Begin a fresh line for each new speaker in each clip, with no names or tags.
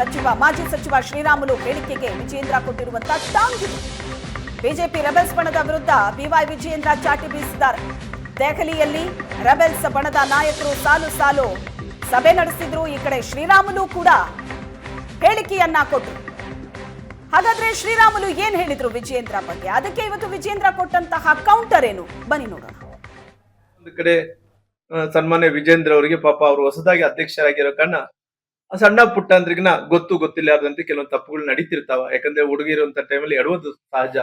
ಸಚಿವ, ಮಾಜಿ ಸಚಿವ ಶ್ರೀರಾಮುಲು ಹೇಳಿಕೆಗೆ ವಿಜೇಂದ್ರ ಕೊಟ್ಟಿರುವಂತಹ ಟಾಂಗ್. ಬಿಜೆಪಿ ರೆಬೆಲ್ಸ್ ಬಣದ ವಿರುದ್ಧ ಬಿವೈ ವಿಜಯೇಂದ್ರ ಚಾಟಿ ಬೀಸಿದ್ದಾರೆ. ದೆಹಲಿಯಲ್ಲಿ ರೆಬೆಲ್ಸ್ ಬಣದ ನಾಯಕರು ಸಾಲು ಸಾಲು ಸಭೆ ನಡೆಸಿದ್ರು. ಈ ಕಡೆ ಶ್ರೀರಾಮುಲು ಕೂಡ ಹೇಳಿಕೆಯನ್ನ ಕೊಟ್ಟರು ಹಾಗಾದ್ರೆ ಶ್ರೀರಾಮುಲು ಏನ್ ಹೇಳಿದ್ರು ವಿಜಯೇಂದ್ರ ಬಗ್ಗೆ? ಅದಕ್ಕೆ ಇವತ್ತು ವಿಜೇಂದ್ರ ಕೊಟ್ಟಂತಹ ಕೌಂಟರ್ ಏನು? ಬನ್ನಿ ನೋಡೋಣ.
ಒಂದು ಕಡೆ ಸನ್ಮಾನ್ಯ ವಿಜೇಂದ್ರ ಅವರಿಗೆ ಪಾಪ ಅವರು ಹೊಸದಾಗಿ ಅಧ್ಯಕ್ಷರಾಗಿರೋ ಕಾರಣ ಸಣ್ಣ ಪುಟ್ಟ ಅಂದ್ರಿಗಿನ ಗೊತ್ತು ಗೊತ್ತಿಲ್ಲಾರ್ದಂತೆ ಕೆಲವೊಂದು ತಪ್ಪುಗಳು ನಡೀತಿರ್ತಾವ. ಯಾಕಂದ್ರೆ ಹುಡುಗಿರುವಂತ ಟೈಮಲ್ಲಿ ಎಡವೋದು ಸಹಜ.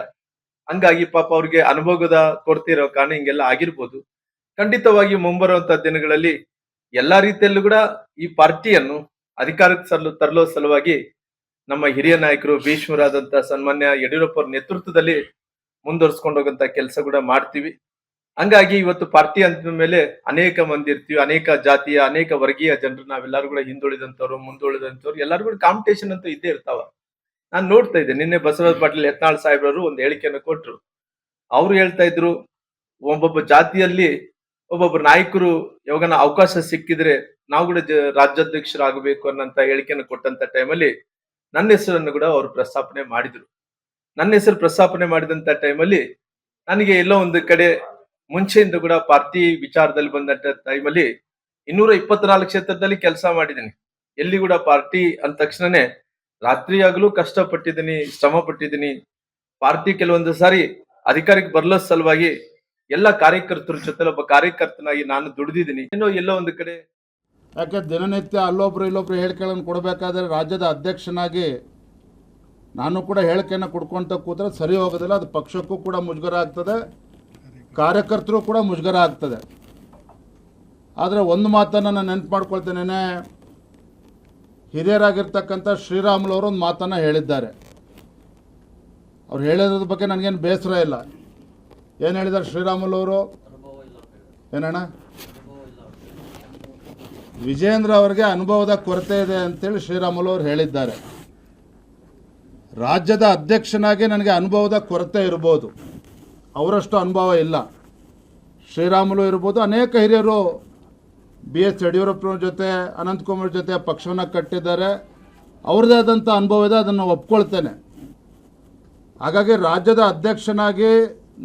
ಹಂಗಾಗಿ ಪಾಪ ಅವ್ರಿಗೆ ಅನುಭವದ ಕೊರತೆ ಕಾರಣ ಹಿಂಗೆಲ್ಲ ಆಗಿರ್ಬೋದು. ಖಂಡಿತವಾಗಿ ಮುಂಬರುವಂತ ದಿನಗಳಲ್ಲಿ ಎಲ್ಲಾ ರೀತಿಯಲ್ಲೂ ಕೂಡ ಈ ಪಾರ್ಟಿಯನ್ನು ಅಧಿಕಾರಕ್ಕೆ ಸಲ್ಲು ತರಲೋ ಸಲುವಾಗಿ ನಮ್ಮ ಹಿರಿಯ ನಾಯಕರು ಭೀಷ್ಮರಾದಂತ ಸನ್ಮಾನ್ಯ ಯಡಿಯೂರಪ್ಪ ನೇತೃತ್ವದಲ್ಲಿ ಮುಂದುವರ್ಸ್ಕೊಂಡು ಹೋಗಂತ ಕೆಲಸ ಕೂಡ ಮಾಡ್ತೀವಿ. ಹಂಗಾಗಿ ಇವತ್ತು ಪಾರ್ಟಿ ಅಂದ ಮೇಲೆ ಅನೇಕ ಮಂದಿ ಇರ್ತೀವಿ, ಅನೇಕ ಜಾತಿಯ, ಅನೇಕ ವರ್ಗೀಯ ಜನರು ನಾವೆಲ್ಲರೂ ಕೂಡ ಹಿಂದುಳಿದಂಥವ್ರು, ಮುಂದುಳಿದಂಥವ್ರು, ಎಲ್ಲರೂ ಕೂಡ ಕಾಂಪಿಟೇಷನ್ ಅಂತೂ ಇದ್ದೇ ಇರ್ತಾವ. ನಾನು ನೋಡ್ತಾ ಇದ್ದೆ, ನಿನ್ನೆ ಬಸವರಾಜ್ ಪಾಟೀಲ್ ಯತ್ನಾಳ್ ಸಾಹೇಬ್ರವರು ಒಂದು ಹೇಳಿಕೆಯನ್ನು ಕೊಟ್ರು. ಅವ್ರು ಹೇಳ್ತಾ ಇದ್ರು ಒಬ್ಬೊಬ್ಬ ಜಾತಿಯಲ್ಲಿ ಒಬ್ಬೊಬ್ಬ ನಾಯಕರು ಯಾವಾಗನ ಅವಕಾಶ ಸಿಕ್ಕಿದ್ರೆ ನಾವು ಕೂಡ ಜ- ರಾಜ್ಯಾಧ್ಯಕ್ಷರಾಗಬೇಕು ಅನ್ನಂತ ಹೇಳಿಕೆಯನ್ನು ಕೊಟ್ಟಂತ ಟೈಮಲ್ಲಿ ನನ್ನ ಹೆಸರನ್ನು ಕೂಡ ಅವರು ಪ್ರಸ್ತಾಪನೆ ಮಾಡಿದ್ರು. ನನ್ನ ಹೆಸರು ಪ್ರಸ್ತಾಪನೆ ಮಾಡಿದಂತ ಟೈಮಲ್ಲಿ ನನಗೆ ಎಲ್ಲೋ ಒಂದು ಕಡೆ ಮುಂಚೆಯಿಂದ ಕೂಡ ಪಾರ್ಟಿ ವಿಚಾರದಲ್ಲಿ ಬಂದಂತ ಟೈಮಲ್ಲಿ ಇನ್ನೂರ ಇಪ್ಪತ್ನಾಲ್ಕು ಕ್ಷೇತ್ರದಲ್ಲಿ ಕೆಲಸ ಮಾಡಿದ್ದೀನಿ ಎಲ್ಲಿ ಕೂಡ ಪಾರ್ಟಿ ಅಂದ ತಕ್ಷಣನೇ ರಾತ್ರಿ ಆಗಲೂ ಕಷ್ಟಪಟ್ಟಿದ್ದೀನಿ ಶ್ರಮ ಪಟ್ಟಿದ್ದೀನಿ ಪಾರ್ಟಿ ಕೆಲವೊಂದು ಸಾರಿ ಅಧಿಕಾರಕ್ಕೆ ಬರಲೋ ಸಲುವಾಗಿ ಎಲ್ಲ ಕಾರ್ಯಕರ್ತರ ಜೊತೆ ಒಬ್ಬ ಕಾರ್ಯಕರ್ತನಾಗಿ ನಾನು ದುಡಿದಿದ್ದೀನಿ. ಏನೋ ಎಲ್ಲೋ ಒಂದು ಕಡೆ
ಯಾಕೆ ದಿನನಿತ್ಯ ಅಲ್ಲೊಬ್ರು ಇಲ್ಲೊಬ್ರು ಹೇಳಿಕೆಗಳನ್ನು ಕೊಡಬೇಕಾದ್ರೆ ರಾಜ್ಯದ ಅಧ್ಯಕ್ಷನಾಗಿ ನಾನು ಕೂಡ ಹೇಳಿಕೆಯನ್ನು ಕೊಡ್ಕೊಂತ ಕೂತ್ರೆ ಸರಿ ಹೋಗೋದಿಲ್ಲ, ಅದು ಪಕ್ಷಕ್ಕೂ ಕೂಡ ಮುಜುಗರ ಆಗ್ತದೆ. ಕಾರ್ಯಕರ್ತರು ಕೂಡ ಮುಜುಗರ ಆಗ್ತದೆ. ಆದರೆ ಒಂದು ಮಾತನ್ನು ನಾನು ನೆನ್ಪು ಮಾಡ್ಕೊಳ್ತೇನೆ ಹಿರಿಯರಾಗಿರ್ತಕ್ಕಂಥ ಶ್ರೀರಾಮುಲು ಅವರು ಒಂದು ಮಾತನ್ನು ಹೇಳಿದ್ದಾರೆ. ಅವ್ರು ಹೇಳಿರೋದ್ರ ಬಗ್ಗೆ ನನಗೇನು ಬೇಸರ ಇಲ್ಲ. ಏನು ಹೇಳಿದ್ದಾರೆ ಶ್ರೀರಾಮುಲು ಅವರು? ಏನಣ್ಣ? ವಿಜೇಂದ್ರ ಅವರಿಗೆ ಅನುಭವದ ಕೊರತೆ ಇದೆ ಅಂತೇಳಿ ಶ್ರೀರಾಮುಲು ಅವರು ಹೇಳಿದ್ದಾರೆ. ರಾಜ್ಯದ ಅಧ್ಯಕ್ಷನಾಗಿ ನನಗೆ ಅನುಭವದ ಕೊರತೆ ಇರ್ಬೋದು. ಅವರಷ್ಟು ಅನುಭವ ಇಲ್ಲ. ಶ್ರೀರಾಮುಲು ಇರ್ಬೋದು, ಅನೇಕ ಹಿರಿಯರು ಬಿ ಎಸ್ ಯಡಿಯೂರಪ್ಪನವ್ರ ಜೊತೆ ಅನಂತಕುಮಾರ್ ಜೊತೆ ಪಕ್ಷವನ್ನು ಕಟ್ಟಿದ್ದಾರೆ. ಅವ್ರದ್ದೇ ಆದಂಥ ಅನುಭವ ಇದೆ, ಅದನ್ನು ಒಪ್ಕೊಳ್ತೇನೆ. ಹಾಗಾಗಿ ರಾಜ್ಯದ ಅಧ್ಯಕ್ಷನಾಗಿ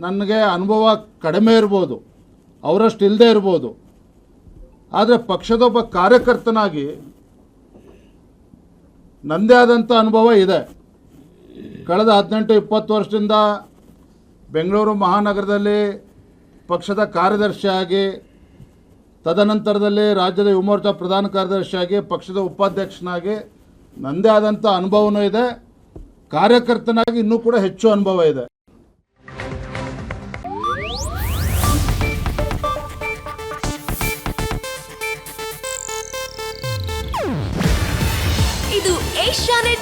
ನನಗೆ ಅನುಭವ ಕಡಿಮೆ ಇರ್ಬೋದು, ಅವರಷ್ಟು ಇಲ್ಲದೆ ಇರ್ಬೋದು. ಆದರೆ ಪಕ್ಷದೊಬ್ಬ ಕಾರ್ಯಕರ್ತನಾಗಿ ನನ್ನದೇ ಆದಂಥ ಅನುಭವ ಇದೆ. ಕಳೆದ ಹದಿನೆಂಟು, ಇಪ್ಪತ್ತು ವರ್ಷದಿಂದ ಬೆಂಗಳೂರು ಮಹಾನಗರದಲ್ಲಿ ಪಕ್ಷದ ಕಾರ್ಯದರ್ಶಿಯಾಗಿ ತದನಂತರದಲ್ಲಿ ರಾಜ್ಯದ ಯುವ ಮೋರ್ಚಾ ಪ್ರಧಾನ ಕಾರ್ಯದರ್ಶಿಯಾಗಿ ಪಕ್ಷದ ಉಪಾಧ್ಯಕ್ಷನಾಗಿ ನನ್ನದೇ ಆದಂಥ ಅನುಭವನೂ ಇದೆ. ಕಾರ್ಯಕರ್ತನಾಗಿ ಇನ್ನೂ ಕೂಡ ಹೆಚ್ಚು ಅನುಭವ ಇದೆ.
ಇದು ಏಷ್ಯಾನೆಟ್